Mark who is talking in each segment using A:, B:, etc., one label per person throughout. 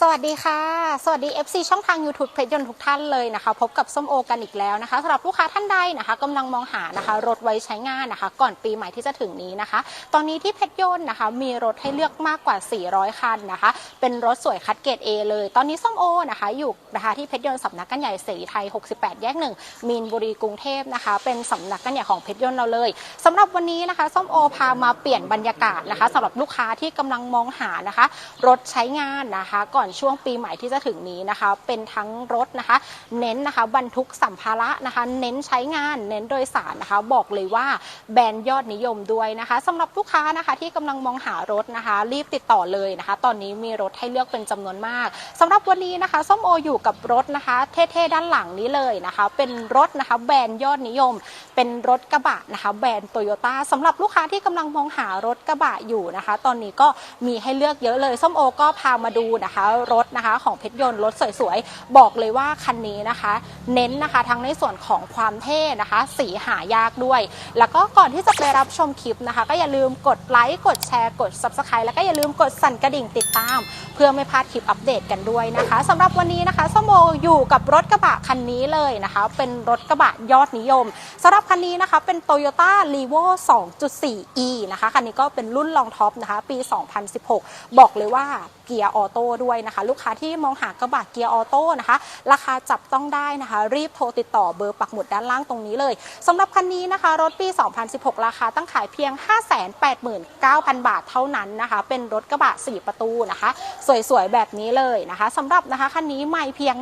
A: สวัสดีค่ะ สวัสดี FC ช่องทาง YouTube เพชรยนต์ทุกท่านเลยนะคะ พบกับส้มโอกันอีกแล้วนะคะสำหรับลูกค้าท่านใดนะคะกำลังมองหานะคะ รถไว้ใช้งานนะคะ ก่อนปีใหม่ที่จะถึงนี้นะคะ ตอนนี้ที่เพชรยนต์นะคะ มีรถให้เลือกมากกว่า 400 คันนะคะ เป็นรถสวยคัดเกรด A เลย ตอนนี้ส้มโอนะคะอยู่นะคะที่เพชรยนต์สำนักกันใหญ่เสรีไทย 68 แยกหนึ่งมีนบุรีกรุงเทพนะคะ เป็นสำนักกันใหญ่ของเพชรยนต์เราเลยสำหรับวันนี้นะคะส้มโอพามาเปลี่ยนบรรยากาศนะคะสำหรับลูกค้าที่กำลังมองหานะคะ รถใช้งานนะคะ ก่อนช่วงปีใหม่ที่จะถึงนี้นะคะ เป็นทั้งรถนะคะ เน้นนะคะบรรทุกสัมภาระนะคะ เน้นใช้งาน เน้นโดยสารนะคะ บอกเลยว่าแบรนด์ยอดนิยมด้วยนะคะสำหรับลูกค้านะคะที่กำลังมองหารถนะคะ รีบติดต่อเลยนะคะ ตอนนี้มีรถให้เลือกเป็นจำนวนมากสำหรับวันนี้นะคะส้มโออยู่กับรถนะคะ เท่ๆด้านหลังนี้เลยนะคะ เป็นรถนะคะ แบรนด์ยอดนิยม เป็นรถกระบะนะคะ แบรนด์โตโยต้าสำหรับลูกค้าที่กำลังมองหารถกระบะอยู่นะคะ ตอนนี้ก็มีให้เลือกเยอะเลย ส้มโอก็พามาดูนะคะรถนะคะ ของเพชรยนต์รถสวยๆ บอกเลยว่าคันนี้นะคะ เน้นนะคะทั้งในส่วนของความเท่นะคะ สีหายากด้วย แล้วก็ก่อนที่จะไปรับชมคลิปนะคะ ก็อย่าลืมกดไลค์กดแชร์กด Subscribe แล้วก็อย่าลืมกดสั่นกระดิ่งติดตาม เพื่อไม่พลาดคลิปอัปเดตกันด้วยนะคะสำหรับวันนี้นะคะสมโออยู่กับรถกระบะคันนี้เลยนะคะ เป็นรถกระบะยอดนิยมสำหรับคันนี้นะคะเป็น Toyota r e v o 2.4e นะคะคันนี้ก็เป็นรุ่นรองท็อปนะคะ ปี 2016 บอกเลยว่าเกียร์ออโต้ด้วยนะคะ ลูกค้าที่มองหากระบะเกียร์ออโต้นะคะ ราคาจับต้องได้นะคะ รีบโทรติดต่อเบอร์ปักหมุดด้านล่างตรงนี้เลยสำหรับคันนี้นะคะ รถปี 2016 ราคาตั้งขายเพียง 589,000 บาทเท่านั้นนะคะ เป็นรถกระบะ 4 ประตูนะคะ สวยๆ แบบนี้เลยนะคะสำหรับนะคะคันนี้ไม่เพียง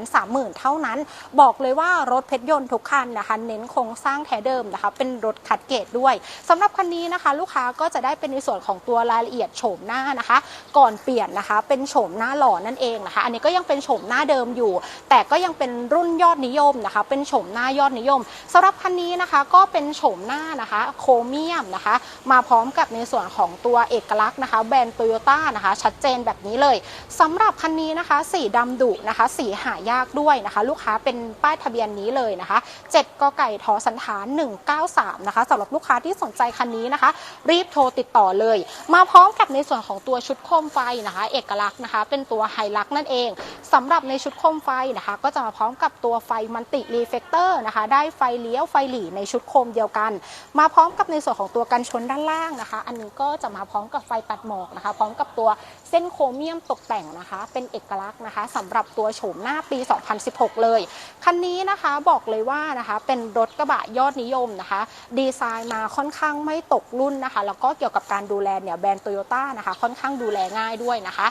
A: 130,000 เท่านั้น บอกเลยว่ารถเพชรยนต์ทุกคันนะคะ เน้นโครงสร้างแท้เดิมนะคะ เป็นรถคัดเกรดด้วยสำหรับคันนี้นะคะ ลูกค้าก็จะได้เป็นในส่วนของตัวรายละเอียดโฉมหน้านะคะ ก่อนเปลี่ยนนะคะ เป็นโฉมหน้าหล่อนั่นเองนะคะ อันนี้ก็ยังเป็นโฉมหน้าเดิมอยู่ แต่ก็ยังเป็นรุ่นยอดนิยมนะคะ เป็นโฉมหน้ายอดนิยมสำหรับคันนี้นะคะก็เป็นโฉมหน้านะคะโครเมียมนะคะ มาพร้อมกับในส่วนของตัวเอกลักษณ์นะคะ แบรนด์โตโยต้านะคะ ชัดเจนแบบนี้เลยสำหรับคันนี้นะคะ สีดำดุนะคะ สีหายากด้วยนะคะ ลูกค้าเป็นป้ายทะเบียนนี้เลยนะคะ7กไก่ทอสันฐาน 193 นะคะสำหรับลูกค้าที่สนใจคันนี้นะคะ รีบโทรติดต่อเลย มาพร้อมกับในส่วนของตัวชุดโคมไฟนะคะ เอกลักษณ์นะคะเป็นตัวไฮลักนั่นเอง สำหรับในชุดโคมไฟนะคะ ก็จะมาพร้อมกับตัวไฟมันติรีเฟกเตอร์นะคะ ได้ไฟเลี้ยวไฟหลีในชุดโคมเดียวกัน มาพร้อมกับในส่วนของตัวกันชนด้านล่างนะคะ อันนี้ก็จะมาพร้อมกับไฟตัดหมอกนะคะ พร้อมกับตัวเส้นโครเมียมตกแต่งนะคะ เป็นเอกลักษณ์นะคะสำหรับตัวโฉมหน้าปี 2016 เลย คันนี้นะคะบอกเลยว่านะคะเป็นรถกระบะยอดนิยมนะคะ ดีไซน์มาค่อนข้างไม่ตกรุ่นนะคะ แล้วก็เกี่ยวกับการดูแลเนี่ยแบรนด์โตโยต้านะคะ ค่อนข้างดูแลง่ายด้วยนะคะ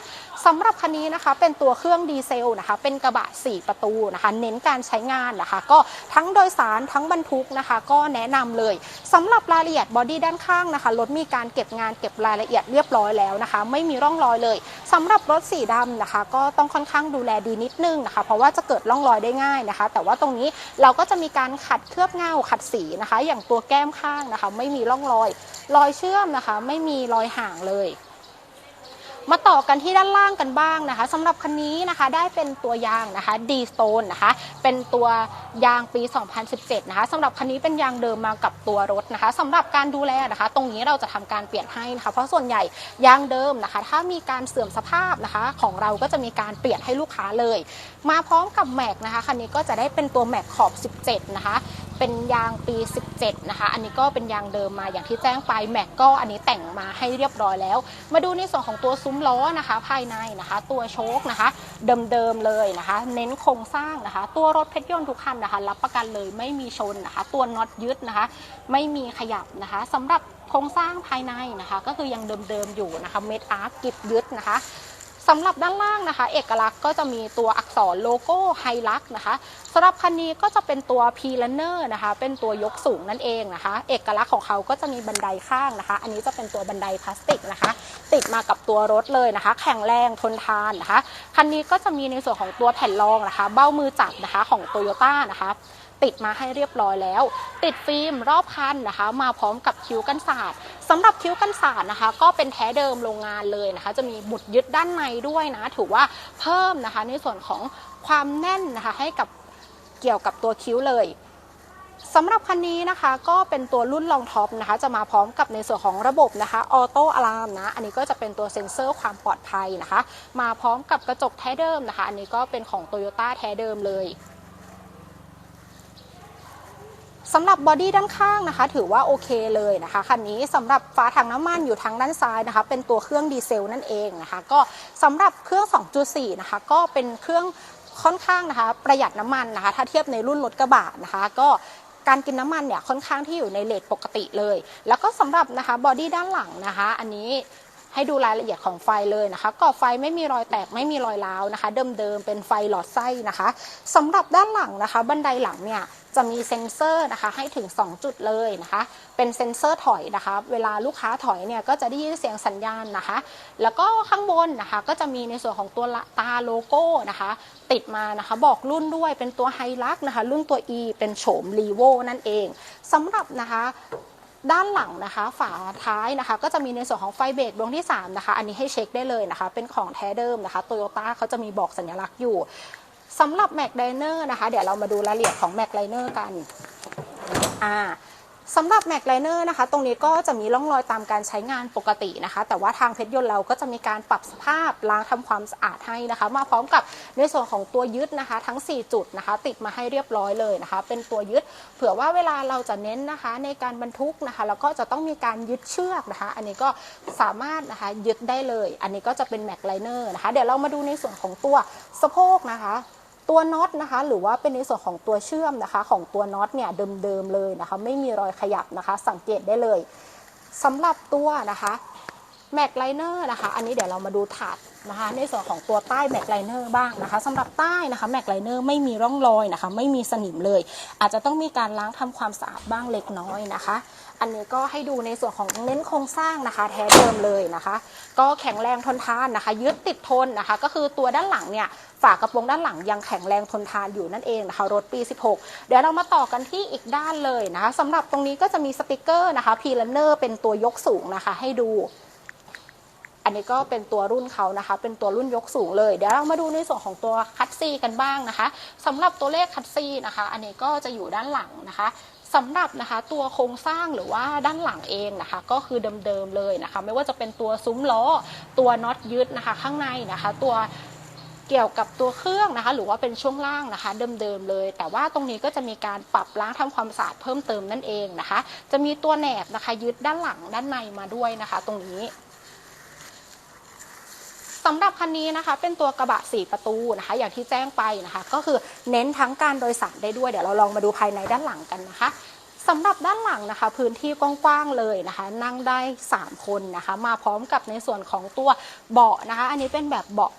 A: สำหรับคันนี้นะคะเป็นตัวเครื่องดีเซลนะคะ เป็นกระบะ 4 ประตูนะคะ เน้นการใช้งานนะคะ ก็ทั้งโดยสารทั้งบรรทุกนะคะ ก็แนะนำเลยสำหรับรายละเอียดบอดี้ด้านข้างนะคะรถมีการเก็บงานเก็บรายละเอียดเรียบร้อยแล้วนะคะ ไม่มีร่องรอยเลยสำหรับรถสีดำนะคะ ก็ต้องค่อนข้างดูแลดีนิดนึงนะคะ เพราะว่าจะเกิดร่องรอยได้ง่ายนะคะ แต่ว่าตรงนี้เราก็จะมีการขัดเคลือบเงาขัดสีนะคะ อย่างตัวแก้มข้างนะคะ ไม่มีร่องรอย รอยเชื่อมนะคะ ไม่มีรอยห่างเลย มาต่อกันที่ด้านล่างกันบ้างนะคะสำหรับคันนี้นะคะได้เป็นตัวยางนะคะ D Stone นะคะเป็นตัวยางปี 2017 นะคะสำหรับคันนี้เป็นยางเดิมมากับตัวรถนะคะสำหรับการดูแลนะคะ ตรงนี้เราจะทำการเปลี่ยนให้นะคะ เพราะส่วนใหญ่ยางเดิมนะคะ ถ้ามีการเสื่อมสภาพนะคะ ของเราก็จะมีการเปลี่ยนให้ลูกค้าเลย มาพร้อมกับแม็กนะคะคันนี้ก็จะได้เป็นตัวแม็กขอบ 17 นะคะ เป็นยางปี 17 นะคะ อันนี้ก็เป็นยางเดิมมาอย่างที่แจ้งไปแม็กก็อันนี้แต่งมาให้เรียบร้อยแล้ว มาดูในส่วนของตัวซุ้มล้อนะคะ ภายในนะคะ ตัวโชคนะคะ เดิมๆเลยนะคะ เน้นโครงสร้างนะคะ ตัวรถเพชรยนต์ทุกคันนะคะ รับประกันเลยไม่มีชนนะคะ ตัวน็อตยึดนะคะ ไม่มีขยับนะคะสำหรับโครงสร้างภายในนะคะ ก็คือยังเดิมๆอยู่นะคะเม็ดอาร์กิบยึดนะคะ สำหรับด้านล่างนะคะ เอกลักษณ์ก็จะมีตัวอักษรโลโก้ไฮลักนะคะสำหรับคันนี้ก็จะเป็นตัว p l a n n e r นะคะ เป็นตัวยกสูงนั่นเองนะคะ เอกลักษณ์ของเขาก็จะมีบันไดข้างนะคะ อันนี้จะเป็นตัวบันไดพลาสติกนะคะ ติดมากับตัวรถเลยนะคะ แข็งแรงทนทานนะคะคันนี้ก็จะมีในส่วนของตัวแผ่นรองนะคะ เบ้ามือจับนะคะของโตโยต้านะคะ ติดมาให้เรียบร้อยแล้ว ติดฟิล์มรอบคันนะคะ มาพร้อมกับคิ้วกันศาสตร์สำหรับคิ้วกันศาสตร์นะคะ ก็เป็นแท้เดิมโรงงานเลยนะคะ จะมีบุดยึดด้านในด้วยนะ ถือว่าเพิ่มนะคะในส่วนของความแน่นนะคะให้กับเกี่ยวกับตัวคิ้วเลยสำหรับคันนี้นะคะก็เป็นตัวรุ่นลองท็อปนะคะ จะมาพร้อมกับในส่วนของระบบนะคะออโต้อะลามนะอันนี้ก็จะเป็นตัวเซ็นเซอร์ความปลอดภัยนะคะ มาพร้อมกับกระจกแท้เดิมนะคะ อันนี้ก็เป็นของ t o y ยต้แท้เดิมเลย สำหรับบอดี้ด้านข้างนะคะ ถือว่าโอเคเลยนะคะคันนี้สำหรับฝาถังน้ำมันอยู่ทางด้านซ้ายนะคะ เป็นตัวเครื่องดีเซลนั่นเองนะคะ ก็สำหรับเครื่อง 2.4 นะคะ ก็เป็นเครื่องค่อนข้างนะคะ ประหยัดน้ำมันนะคะ ถ้าเทียบในรุ่นรถกระบะนะคะ ก็การกินน้ำมันเนี่ยค่อนข้างที่อยู่ในเลทปกติเลย แล้วก็สำหรับนะคะบอดี้ด้านหลังนะคะ อันนี้ให้ดูรายละเอียดของไฟเลยนะคะกรอไฟไม่มีรอยแตกไม่มีรอยร้าวนะคะ เดิมๆเป็นไฟหลอดไส้นะคะสำหรับด้านหลังนะคะ บันไดหลังเนี่ย จะมีเซ็นเซอร์นะคะให้ถึง 2 จุดเลยนะคะ เป็นเซ็นเซอร์ถอยนะคะ เวลาลูกค้าถอยเนี่ยก็จะได้ยินเสียงสัญญาณนะคะ แล้วก็ข้างบนนะคะก็จะมีในส่วนของตัวตาโลโก้นะคะ ติดมานะคะบอกรุ่นด้วยเป็นตัวไฮลักนะคะ รุ่นตัว E เป็นโฉมรีโวนั่นเองสำหรับนะคะด้านหลังนะคะฝาท้ายนะคะ ก็จะมีในส่วนของไฟเบรกดวงที่3นะคะ อันนี้ให้เช็คได้เลยนะคะ เป็นของแท้เดิมนะคะโตโยต้าเขาจะมีบอกสัญลักษณ์อยู่ สำหรับ Mac d i n e r นะคะ เดี๋ยวเรามาดูรายละเอียดของ Mac d i n e r กันอ่าสำหรับ Mac l i n e r นะคะ ตรงนี้ก็จะมีร่องรอยตามการใช้งานปกตินะคะ แต่ว่าทางเพชรยนต์เราก็จะมีการปรับสภาพล้างทำความสะอาดให้นะคะ มาพร้อมกับในส่วนของตัวยึดนะคะ ทั้ง 4 จุดนะคะ ติดมาให้เรียบร้อยเลยนะคะ เป็นตัวยึด เผื่อว่าเวลาเราจะเน้นนะคะ ในการบรรทุกนะคะแล้วก็จะต้องมีการยึดเชือกนะคะ อันนี้ก็สามารถนะคะยึดได้เลย อันนี้ก็จะเป็น Mac l i n e r นะคะ เดี๋ยวเรามาดูในส่วนของตัวสะโพกนะคะ ตัวน็อตนะคะ หรือว่าเป็นในส่วนของตัวเชื่อมนะคะ ของตัวน็อตเนี่ยเดิมๆเลยนะคะ ไม่มีรอยขยับนะคะ สังเกตได้เลยสำหรับตัวนะคะแม็กไลเนอร์นะคะ อันนี้เดี๋ยวเรามาดูถาด นะคะในส่วนของตัวใต้แม็กไลเนอร์บ้างนะคะสำหรับใต้นะคะแม็กไลเนอร์ไม่มีร่องรอยนะคะ ไม่มีสนิมเลย อาจจะต้องมีการล้างทำความสะอาดบ้างเล็กน้อยนะคะ อันนี้ก็ให้ดูในส่วนของเน้นโครงสร้างนะคะ แท้เดิมเลยนะคะ ก็แข็งแรงทนทานนะคะ ยึดติดทนนะคะ ก็คือตัวด้านหลังเนี่ยฝากระโปรงด้านหลังยังแข็งแรงทนทานอยู่นั่นเองนะคะรถปี 16 เดี๋ยวเรามาต่อกันที่อีกด้านเลยนะคะสำหรับตรงนี้ก็จะมีสติกเกอร์นะคะพีลันเนอร์เป็นตัวยกสูงนะคะ ให้ดู อันนี้ก็เป็นตัวรุ่นเขานะคะ เป็นตัวรุ่นยกสูงเลย เดี๋ยวเรามาดูในส่วนของตัวคัตซีกันบ้างนะคะสำหรับตัวเลขคัตซีนะคะ อันนี้ก็จะอยู่ด้านหลังนะคะสำหรับนะคะตัวโครงสร้างหรือว่าด้านหลังเองนะคะ ก็คือเดิมๆเลยนะคะ ไม่ว่าจะเป็นตัวซุ้มล้อ ตัวน็อตยึดนะคะ ข้างในนะคะ ตัวเกี่ยวกับตัวเครื่องนะคะ หรือว่าเป็นช่วงล่างนะคะ เดิมๆเลย แต่ว่าตรงนี้ก็จะมีการปรับล้างทำความสะอาดเพิ่มเติมนั่นเองนะคะ จะมีตัวแหนบนะคะ ยึดด้านหลังด้านในมาด้วยนะคะ ตรงนี้ สำหรับคันนี้นะคะเป็นตัวกระบะ 4 ประตูนะคะ อย่างที่แจ้งไปนะคะ ก็คือเน้นทั้งการโดยสารได้ด้วย เดี๋ยวเราลองมาดูภายในด้านหลังกันนะคะสำหรับด้านหลังนะคะ พื้นที่กว้างๆเลยนะคะ นั่งได้ 3 คนนะคะ มาพร้อมกับในส่วนของตัวเบาะนะคะ อันนี้เป็นแบบเบาะ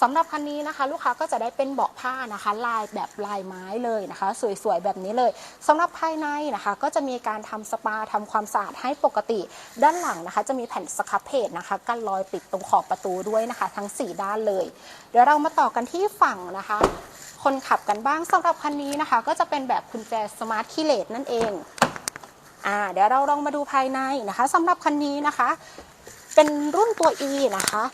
A: สำหรับคันนี้นะคะ ลูกค้าก็จะได้เป็นเบาะผ้านะคะ ลายแบบลายไม้เลยนะคะ สวยๆแบบนี้เลยสำหรับภายในนะคะ ก็จะมีการทำสปาทำความสะอาดให้ปกติ ด้านหลังนะคะ จะมีแผ่นสครับเพจนะคะ กันรอยติดตรงขอบประตูด้วยนะคะ ทั้ง 4 ด้านเลย เดี๋ยวเรามาต่อกันที่ฝั่งนะคะ คนขับกันบ้างสำหรับคันนี้นะคะ ก็จะเป็นแบบกุญแจสมาร์ทคีเลตนั่นเองอ่าเดี๋ยวเราลองมาดูภายในนะคะสำหรับคันนี้นะคะ เป็นรุ่นตัว E นะคะ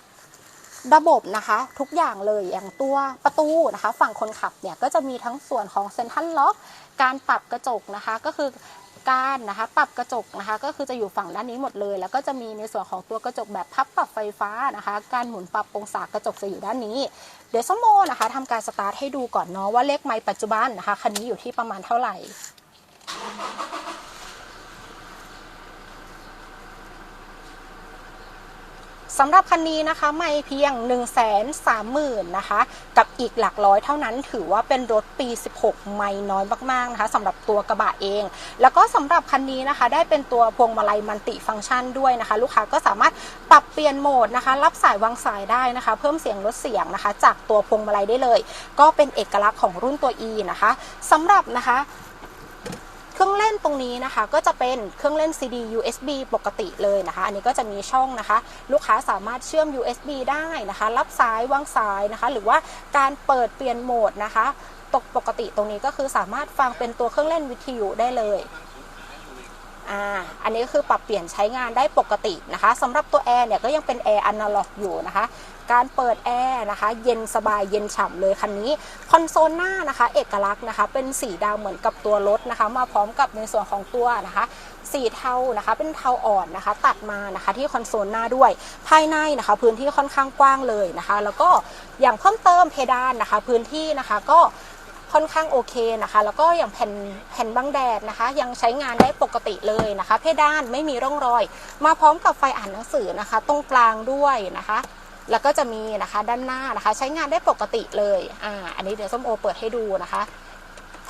A: ระบบนะคะทุกอย่างเลยอย่างตัวประตูนะคะ ฝั่งคนขับเนี่ยก็จะมีทั้งส่วนของเซ็นทรัลล็อกการปรับกระจกนะคะก็คือการนะคะปรับกระจกนะคะก็คือจะอยู่ฝั่งด้านนี้หมดเลย แล้วก็จะมีในส่วนของตัวกระจกแบบพับปรับไฟฟ้านะคะ การหมุนปรับองศากระจกจะอยู่ด้านนี้ เดี๋ยวสมโมนะคะทำการสตาร์ทให้ดูก่อนเนาะว่าเลขไมล์ปัจจุบันนะคะคันนี้อยู่ที่ประมาณเท่าไหร่ สำหรับคันนี้นะคะไม่เพียง 1 3 0 0 0 0นะคะ กับอีกหลักร้อยเท่านั้นถือว่าเป็นรถปี 16 ไม่น้อยมากๆนะคะสำหรับตัวกระบะเอง แล้วก็สำหรับคันนี้นะคะได้เป็นตัวพวงมาลัยมันติฟังก์ชันด้วยนะคะ ลูกค้าก็สามารถปรับเปลี่ยนโหมดนะคะ รับสายวางสายได้นะคะ เพิ่มเสียงลดเสียงนะคะ จากตัวพวงมาลัยได้เลย ก็เป็นเอกลักษณ์ของรุ่นตัว E นะคะสำหรับนะคะ ครื่องเล่นตรงนี้นะคะ ก็จะเป็นเครื่องเล่น CD USB ปกติเลยนะคะ อันนี้ก็จะมีช่องนะคะ ลูกค้าสามารถเชื่อม USB ได้นะคะ รับสายวางสายนะคะ หรือว่าการเปิดเปลี่ยนโหมดนะคะตกปกติตรงนี้ก็คือสามารถฟังเป็นตัวเครื่องเล่นวิทยุได้เลย อ่าอันนี้คือปรับเปลี่ยนใช้งานได้ปกตินะคะสำหรับตัวแอร์เนี่ยก็ยังเป็นแอร์อนาล็อกอยู่นะคะการเปิดแอร์นะคะ เย็นสบายเย็นฉ่ำเลยคันนี้คอนโซลหน้านะคะ เอกลักษณ์นะคะ เป็นสีดำเหมือนกับตัวรถนะคะ มาพร้อมกับในส่วนของตัวนะคะสีเทานะคะ เป็นเทาอ่อนนะคะ ตัดมานะคะที่คอนโซลหน้าด้วย ภายในนะคะ พื้นที่ค่อนข้างกว้างเลยนะคะ แล้วก็อย่างเพิ่มเติมเพดานนะคะ พื้นที่นะคะก็ ค่อนข้างโอเคนะคะ แล้วก็อย่างแผ่นแผ่นบังแดดนะคะ ยังใช้งานได้ปกติเลยนะคะ เพดานไม่มีร่องรอย มาพร้อมกับไฟอ่านหนังสือนะคะ ตรงกลางด้วยนะคะ แล้วก็จะมีนะคะด้านหน้านะคะ ใช้งานได้ปกติเลยอ่าอันนี้เดี๋ยวส้มโอเปิดให้ดูนะคะ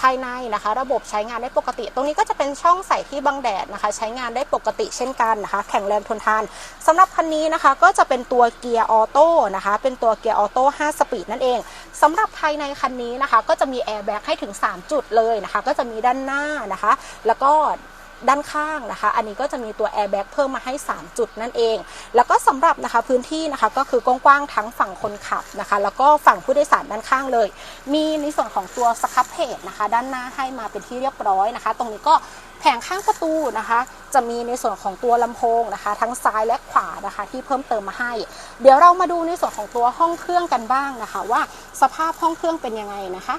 A: ภายในนะคะ ระบบใช้งานได้ปกติ ตรงนี้ก็จะเป็นช่องใส่ที่บังแดดนะคะ ใช้งานได้ปกติเช่นกันนะคะ แข็งแรงทนทานสำหรับคันนี้นะคะก็จะเป็นตัวเกียร์ออโต้นะคะ เป็นตัวเกียร์ออโต้5สปีดนั่นเองสำหรับภายในคันนี้นะคะ ก็จะมีแอร์แบ็กให้ถึง 3 จุดเลยนะคะ ก็จะมีด้านหน้านะคะ แล้วก็ ด้านข้างนะคะ อันนี้ก็จะมีตัวแอร์แบ็กเพิ่มมาให้ 3 จุดนั่นเอง แล้วก็สำหรับนะคะพื้นที่นะคะก็คือกว้างๆทั้งฝั่งคนขับนะคะ แล้วก็ฝั่งผู้โดยสารด้านข้างเลย มีในส่วนของตัวสครับเพจนะคะ ด้านหน้าให้มาเป็นที่เรียบร้อยนะคะ ตรงนี้ก็แผงข้างประตูนะคะ จะมีในส่วนของตัวลำโพงนะคะ ทั้งซ้ายและขวานะคะ ที่เพิ่มเติมมาให้ เดี๋ยวเรามาดูในส่วนของตัวห้องเครื่องกันบ้างนะคะ ว่าสภาพห้องเครื่องเป็นยังไงนะคะ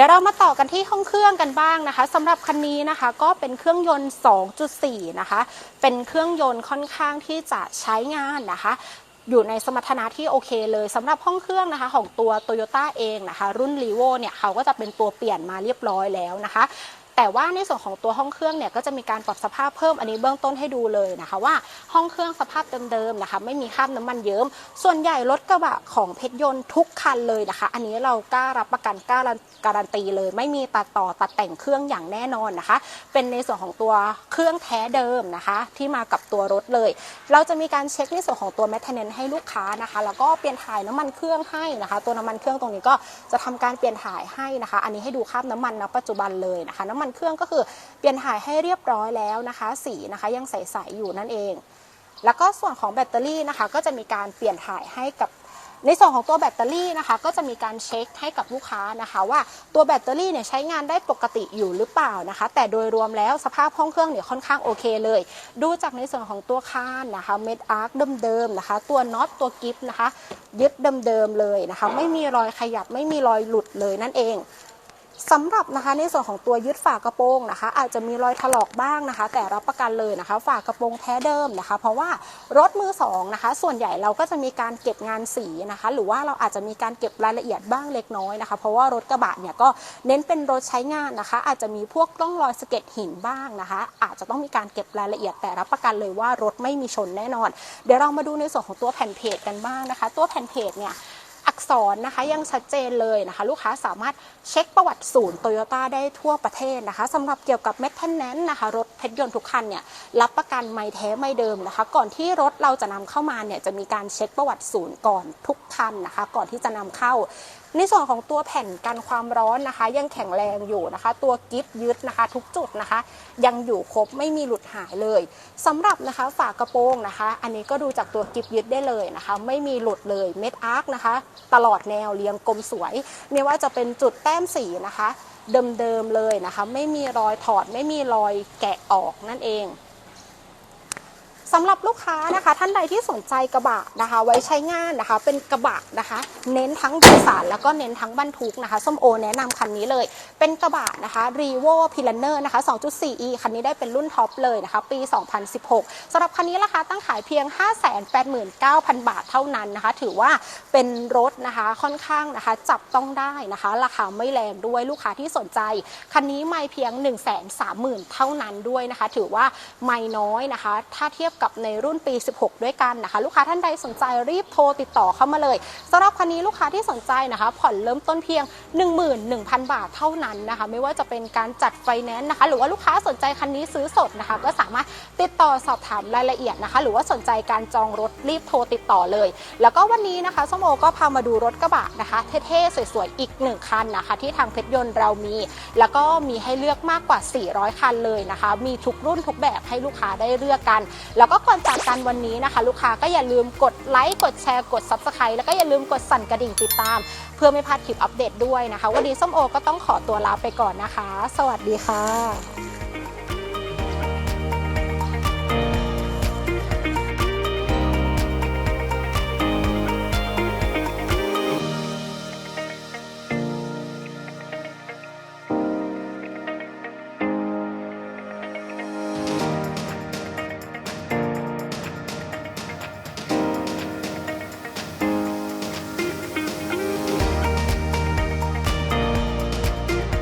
A: ดี๋ยวเรามาต่อกันที่ห้องเครื่องกันบ้างนะคะสำหรับคันนี้นะคะก็เป็นเครื่องยนต์ 2.4 นะคะ เป็นเครื่องยนต์ค่อนข้างที่จะใช้งานนะคะอยู่ในสมรรถนะที่โอเคเลยสำหรับห้องเครื่องนะคะของตัว Toyota เองนะคะ รุ่น Levo เนี่ยเขาก็จะเป็นตัวเปลี่ยนมาเรียบร้อยแล้วนะคะ แต่ว่าในส่วนของตัวห้องเครื่องเนี่ยก็จะมีการปรับสภาพเพิ่มอันนี้เบื้องต้นให้ดูเลยนะคะว่าห้องเครื่องสภาพเดิมๆนะคะไม่มีคราบน้ำมันเยิ้ม ส่วนใหญ่รถกระบะของเพชรยนต์ทุกคันเลยนะคะ อันนี้เรากล้ารับประกันกล้าการันตีเลย ไม่มีตัดต่อตัดแต่งเครื่องอย่างแน่นอนนะคะ เป็นในส่วนของตัวเครื่องแท้เดิมนะคะ ที่มากับตัวรถเลย เราจะมีการเช็คในส่วนของตัวแมทเทนเนนให้ลูกค้านะคะ แล้วก็เปลี่ยนถ่ายน้ำมันเครื่องให้นะคะ ตัวน้ำมันเครื่องตรงนี้ก็จะทำการเปลี่ยนถ่ายให้นะคะ อันนี้ให้ดูคราบน้ำมันณปัจจุบันเลยนะคะ น้ำมันเครื่องก็คือเปลี่ยนถ่ายให้เรียบร้อยแล้วนะคะ สีนะคะยังใสๆอยู่นั่นเอง แล้วก็ส่วนของแบตเตอรี่นะคะ ก็จะมีการเปลี่ยนถ่ายให้กับในส่วนของตัวแบตเตอรี่นะคะ ก็จะมีการเช็คให้กับลูกค้านะคะ ว่าตัวแบตเตอรี่เนี่ยใช้งานได้ปกติอยู่หรือเปล่านะคะ แต่โดยรวมแล้วสภาพห้องเครื่องเนี่ยค่อนข้างโอเคเลย ดูจากในส่วนของตัวคานนะคะเม็ดอาร์คเดิมๆนะคะ ตัวน็อตตัวกิฟนะคะ ยึดเดิมๆเลยนะคะ ไม่มีรอยขยับไม่มีรอยหลุดเลยนั่นเอง สำหรับนะคะในส่วนของตัวยึดฝากระโปรงนะคะ อาจจะมีรอยถลอกบ้างนะคะ แต่รับประกันเลยนะคะ ฝากระโปรงแท้เดิมนะคะ เพราะว่ารถมือสองนะคะ ส่วนใหญ่เราก็จะมีการเก็บงานสีนะคะ หรือว่าเราอาจจะมีการเก็บรายละเอียดบ้างเล็กน้อยนะคะ เพราะว่ารถกระบะเนี่ยก็เน้นเป็นรถใช้งานนะคะ อาจจะมีพวกร่องรอยสะเก็ดหินบ้างนะคะ อาจจะต้องมีการเก็บรายละเอียดแต่รับประกันเลยว่ารถไม่มีชนแน่นอน เดี๋ยวเรามาดูในส่วนของตัวแผ่นเพจกันบ้างนะคะ ตัวแผ่นเพจเนี่ย กษรนะคะยังชัดเจนเลยนะคะ ลูกค้าสามารถเช็คประวัติศูนย์โตโยต้าได้ทั่วประเทศนะคะสำหรับเกี่ยวกับแมทเทนแนนนะคะรถเพชรยนต์ทุกคันเนี่ยรับประกันไม่แท้ไม่เดิมนะคะ ก่อนที่รถเราจะนำเข้ามาเนี่ยจะมีการเช็คประวัติศูนย์ก่อนทุกคันนะคะ ก่อนที่จะนำเข้า ในส่วนของตัวแผ่นกันความร้อนนะคะ ยังแข็งแรงอยู่นะคะ ตัวกิฟยึดนะคะ ทุกจุดนะคะ ยังอยู่ครบไม่มีหลุดหายเลยสำหรับนะคะฝากระโปรงนะคะ อันนี้ก็ดูจากตัวกิฟยึดได้เลยนะคะ ไม่มีหลุดเลยเม็ดอาร์คนะคะ ตลอดแนวเรียงกลมสวย ไม่ว่าจะเป็นจุดแต้มสีนะคะ เดิมๆเลยนะคะ ไม่มีรอยถอดไม่มีรอยแกะออกนั่นเอง สำหรับลูกค้านะคะท่านใดที่สนใจกระบะนะคะ ไว้ใช้งานนะคะ เป็นกระบะนะคะ เน้นทั้งโดยสารแล้วก็เน้นทั้งบรรทุกนะคะส้มโอแนะนำคันนี้เลย เป็นกระบะนะคะ r e v o p i l a n e r นะคะ 2.4e คันนี้ได้เป็นรุ่นท็อปเลยนะคะ ปี 2016สำหรับคันนี้ราคาตั้งขายเพียง 589,000 บาทเท่านั้นนะคะ ถือว่าเป็นรถนะคะค่อนข้างนะคะ จับต้องได้นะคะ ราคาไม่แรงด้วยลูกค้าที่สนใจ คันนี้ไม่เพียง 1 3 0 0 0 0 เท่านั้นด้วยนะคะ ถือว่าไม่น้อยนะคะ ถ้าเทียบกับในรุ่นปี 16 ด้วยกันนะคะ ลูกค้าท่านใดสนใจรีบโทรติดต่อเข้ามาเลยสำหรับคันนี้ลูกค้าที่สนใจนะคะ ผ่อนเริ่มต้นเพียง 11,000 บาทเท่านั้นนะคะ ไม่ว่าจะเป็นการจัดไฟแนนซ์นะคะ หรือว่าลูกค้าสนใจคันนี้ซื้อสดนะคะ ก็สามารถติดต่อสอบถามรายละเอียดนะคะ หรือว่าสนใจการจองรถรีบโทรติดต่อเลย แล้วก็วันนี้นะคะส้มโอก็พามาดูรถกระบะนะคะเท่ๆสวยๆอีกหนึ่งคันนะคะ ที่ทางเพชรยนต์เรามี แล้วก็มีให้เลือกมากกว่า 400 คันเลยนะคะ มีทุกรุ่นทุกแบบให้ลูกค้าได้เลือกกันแล้วแล้วก็ก่อนจากกันวันนี้นะคะ ลูกค้าก็อย่าลืมกดไลค์กดแชร์กด Subscribe แล้วก็อย่าลืมกดสั่นกระดิ่งติดตาม เพื่อไม่พลาดคลิปอัปเดตด้วยนะคะ วันนี้ส้มโอก็ต้องขอตัวลาไปก่อนนะคะ สวัสดีค่ะ